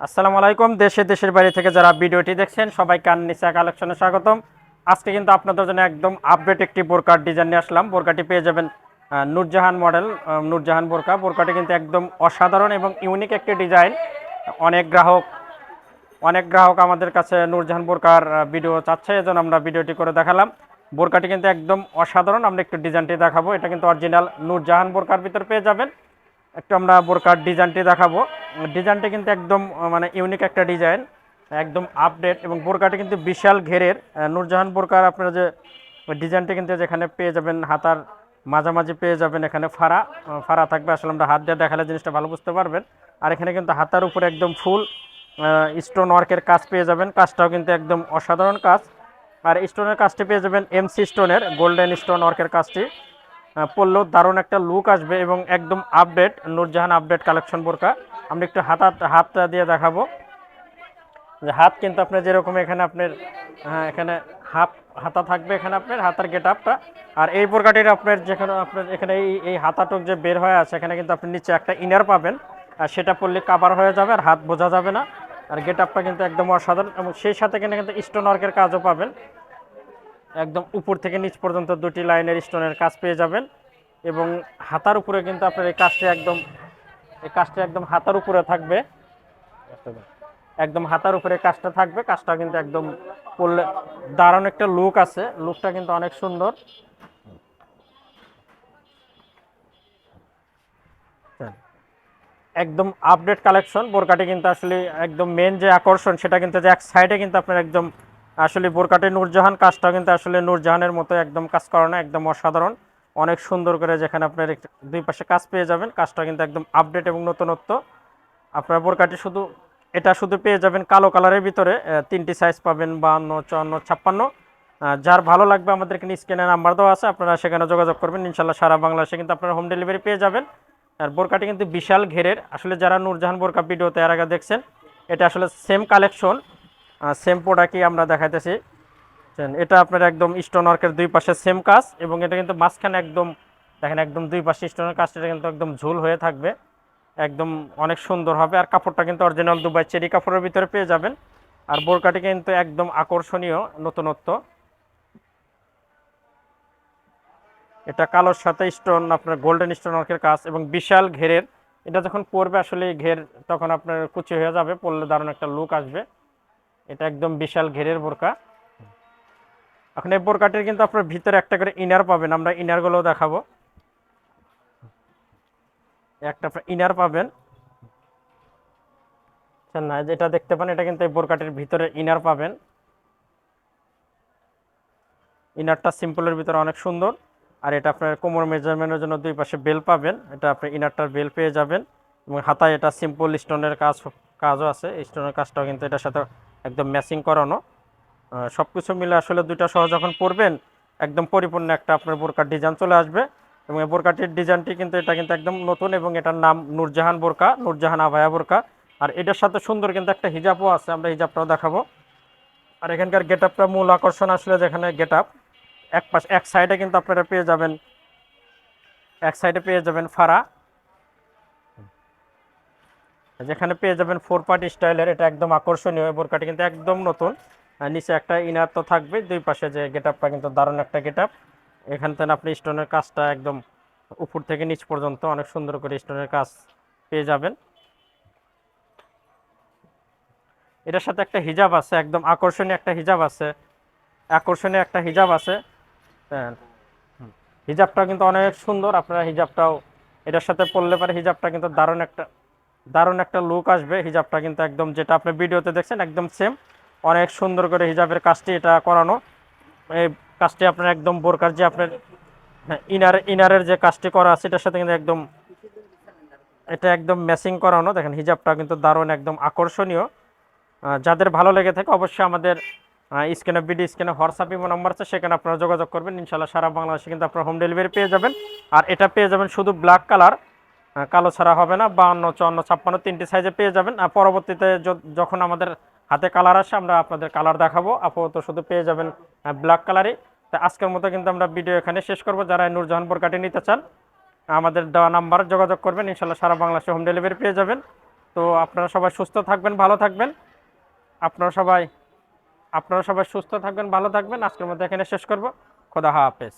আসসালামু আলাইকুম। দেশে দেশের বাইরে থেকে যারা ভিডিওটি দেখছেন, সবাইকে আননিসা কালেকশনে স্বাগতম। আজকে কিন্তু আপনাদের জন্য একদম আপডেট একটি বোরকার ডিজাইন নিয়ে আসলাম। বোরকাটি পেয়ে যাবেন নূরজাহান মডেল নূরজাহান বোরকা। বোরকাটি কিন্তু একদম অসাধারণ এবং ইউনিক একটি ডিজাইন অনেক গ্রাহক অনেক গ্রাহক আমাদের কাছে নূরজাহান বোরকার ভিডিও চাচ্ছে এজন্য আমরা ভিডিওটি করে দেখালাম। বোরকাটি কিন্তু একদম অসাধারণ। আমরা একটু ডিজাইনটি দেখাবো। এটা কিন্তু অরিজিনাল নূরজাহান বোরকার ভিতর পেয়ে যাবেন। একটু আমরা বোরকার ডিজাইনটি দেখাবো। ডিজাইনটা কিন্তু একদম মানে ইউনিক একটা ডিজাইন, একদম আপডেট এবং বোরকাটি কিন্তু বিশাল ঘেরের। নূরজাহান বোরকার আপনারা যে ডিজাইনটা কিন্তু যেখানে পেয়ে যাবেন, হাতার মাঝামাঝি পেয়ে যাবেন এখানে ফাড়া ফাড়া থাকবে, আসলে আমরা হাত দিয়ে দেখালে জিনিসটা ভালো বুঝতে পারবেন। আর এখানে কিন্তু হাতার উপরে একদম ফুল স্টোন ওয়ার্কের কাজ পেয়ে যাবেন, কাজটাও কিন্তু একদম অসাধারণ কাজ। আর স্টোনের কাজটি পেয়ে যাবেন এমসি স্টোনের গোল্ডেন স্টোন ওয়ার্কের কাজটি। পরলেও দারুণ একটা লুক আসবে এবং একদম আপডেট নূরজাহান আপডেট কালেকশন বোরকা। আমরা একটু হাত হাতটা দিয়ে দেখাবো। যে হাত কিন্তু আপনার যেরকম এখানে আপনার হ্যাঁ, এখানে হাত হাতা থাকবে এখানে আপনার হাতার গেট আপটা আর এই বোরকাটির আপনার যেখানে আপনার এখানে এই এই হাতাটুক যে বের হয়ে আছে এখানে কিন্তু আপনি নিচে একটা ইনার পাবেন। আর সেটা পরলে কাবার হয়ে যাবে আর হাত বোঝা যাবে না। আর গেট আপটা কিন্তু একদম অসাধারণ এবং সেই সাথে এখানে কিন্তু স্টোন ওয়ার্কের কাজও পাবেন। একদম উপর থেকে নিচ পর্যন্ত দুটি লাইনের স্টোনের কাজ পেয়ে যাবেন এবং হাতার উপরে কিন্তু আপনার এই কাজটি একদম, এই কাজটি একদম হাতার উপরে থাকবে। একদম হাতার উপরে কাজটা থাকবে। কাজটা কিন্তু একদম করলে দারুণ একটা লুক আছে। লুকটা কিন্তু অনেক সুন্দর। একদম আপডেট কালেকশন বোরকাটি কিন্তু আসলে একদম মেন যে আকর্ষণ, সেটা কিন্তু যে এক সাইডে কিন্তু আপনার একদম আসলে বোরকাটি নূরজাহান, কাজটা কিন্তু আসলে নূরজাহানের মতো একদম কাজ করানো একদম অসাধারণ। অনেক সুন্দর করে যেখানে আপনার দুই পাশে কাজ পেয়ে যাবেন, কাজটা কিন্তু একদম আপডেট এবং নতুনত্ব। আপনার বোরকাটি শুধু, এটা শুধু পেয়ে যাবেন কালো কালারের ভিতরে তিনটি সাইজ পাবেন বাহান্ন, চুয়ান্ন, ছাপ্পান্ন। যার ভালো লাগবে আমাদেরকে স্ক্রিনে নাম্বার দেওয়া আছে, আপনারা সেখানে যোগাযোগ করবেন। ইনশাল্লাহ সারা বাংলাদেশে কিন্তু আপনারা হোম ডেলিভারি পেয়ে যাবেন। আর বোরকাটি কিন্তু বিশাল ঘেরের। আসলে যারা নূরজাহান বোরকা ভিডিওতে এর আগে দেখছেন, এটা আসলে সেম কালেকশন সেম প্রোডাক্টই আমরা দেখাইতেছি? এটা আপনার একদম স্টোন ওয়ার্কের দুই পাশে সেম কাজ এবং এটা কিন্তু মাঝখানে একদম, দেখেন একদম দুই পাশে স্টোনের কাজটা কিন্তু একদম ঝুল হয়ে থাকবে। একদম অনেক সুন্দর হবে আর কাপড়টা কিন্তু অরিজিনাল দুবাই চেরি কাপড়ের ভিতরে পেয়ে যাবেন। আর বোরকাটি কিন্তু একদম আকর্ষণীয় নতুনত্ব। এটা কালোর সাথে স্টোন আপনার গোল্ডেন স্টোন ওয়ার্কের কাজ এবং বিশাল ঘেরের। এটা যখন পরবে আসলে ঘের তখন আপনার কুচি হয়ে যাবে, পরলে দারুণ একটা লুক আসবে। এটা একদম বিশাল ঘেরের বোরকা। এখন এই বোরকাটির কিন্তু আপনার ভিতরে একটা করে ইনার পাবেন আমরা ইনারগুলো দেখাবো। একটা ইনার পাবেন। আচ্ছা, না যেটা দেখতে পান এটা কিন্তু এই বোরকাটির ভিতরে ইনার পাবেন। ইনারটা সিম্পলের ভিতরে অনেক সুন্দর। আর এটা আপনার কোমর মেজারমেন্টের জন্য দুই পাশে বেল পাবেন এটা আপনি ইনারটার বেল পেয়ে যাবেন। এবং হাতায় এটা সিম্পল স্টোনের কাজ কাজও আছে স্টোনের কাজটাও কিন্তু এটার সাথে একদম ম্যাচিং করানো। সব কিছু মিলে আসলে দুইটা সহ যখন পরবেন, একদম পরিপূর্ণ একটা আপনার বোরকার ডিজাইন চলে আসবে। এবং এই বোরকাটির ডিজাইনটি কিন্তু এটা কিন্তু একদম নতুন এবং এটার নাম নূরজাহান বোরকা, নূরজাহান আভায়া বোরকা। আর এটার সাথে সুন্দর কিন্তু একটা হিজাবও আছে, আমরা হিজাবটাও দেখাবো। আর এখানকার গেট আপটা মূল আকর্ষণ আসলে যেখানে গেট আপ এক পাশ, এক সাইডে কিন্তু আপনারা পেয়ে যাবেন, এক সাইডে পেয়ে যাবেন ফাড়া যেখানে পেয়ে যাবেন ফোর পার্ট স্টাইলের এটা একদম আকর্ষণীয় বোরকাটি কিন্তু একদম নতুন। আর নিচে একটা ইনার তো থাকবে দুই পাশে যে গেট আপটা কিন্তু দারুণ একটা গেট আপ এখান থেকে আপনি স্টোনের কাজটা একদম উপর থেকে নিচ পর্যন্ত অনেক সুন্দর করে স্টোনের কাজ পেয়ে যাবেন। এটার সাথে একটা হিজাব আছে, একদম আকর্ষণীয় একটা হিজাব আছে। আকর্ষণীয় একটা হিজাব আছে। হ্যাঁ। হিজাবটাও কিন্তু অনেক সুন্দর, আপনারা হিজাবটাও এটার সাথে পড়লে পারে হিজাবটা কিন্তু দারুণ একটা দারুণ একটা লুক আসবে। হিজাবটা কিন্তু একদম যেটা আপনি ভিডিওতে দেখছেন, একদম সেম অনেক সুন্দর করে হিজাবের কাজটি এটা করানো। এই কাজটি আপনার একদম বোরকার যে আপনার হ্যাঁ ইনার ইনারের যে কাজটি করা আছে, এটার সাথে কিন্তু একদম, এটা একদম ম্যাচিং করানো। দেখেন হিজাবটা কিন্তু দারুণ, একদম আকর্ষণীয়। যাদের ভালো লেগে থাকে অবশ্যই আমাদের স্ক্যানে বিডি স্ক্যানে হোয়াটসঅ্যাপ ইমো নাম্বার আছে, সেখানে আপনারা যোগাযোগ করবেন। ইনশাল্লাহ সারা বাংলাদেশে কিন্তু আপনারা হোম ডেলিভারি পেয়ে যাবেন। আর এটা পেয়ে যাবেন শুধু ব্ল্যাক কালার কালো ছাড়া হবে না বাহান্ন চুয়ান্ন, ছাপ্পান্ন, তিনটি সাইজে পেয়ে যাবেন। আর পরবর্তীতে যখন আমাদের হাতে কালার আসে, আমরা আপনাদের কালার দেখাবো। আপাতত শুধু পেয়ে যাবেন ব্ল্যাক কালারই তা আজকের মতো কিন্তু আমরা ভিডিও এখানে শেষ করব। যারা নূরজাহান বোরকাটি নিতে চান, আমাদের দেওয়া নাম্বার যোগাযোগ করবেন। ইনশাল্লাহ সারা বাংলাদেশে হোম ডেলিভারি পেয়ে যাবেন। তো আপনারা সবাই সুস্থ থাকবেন, ভালো থাকবেন। আপনারা সবাই আপনারা সবাই সুস্থ থাকবেন, ভালো থাকবেন। আজকের মধ্যে এখানে শেষ করব। খোদা হাফেজ।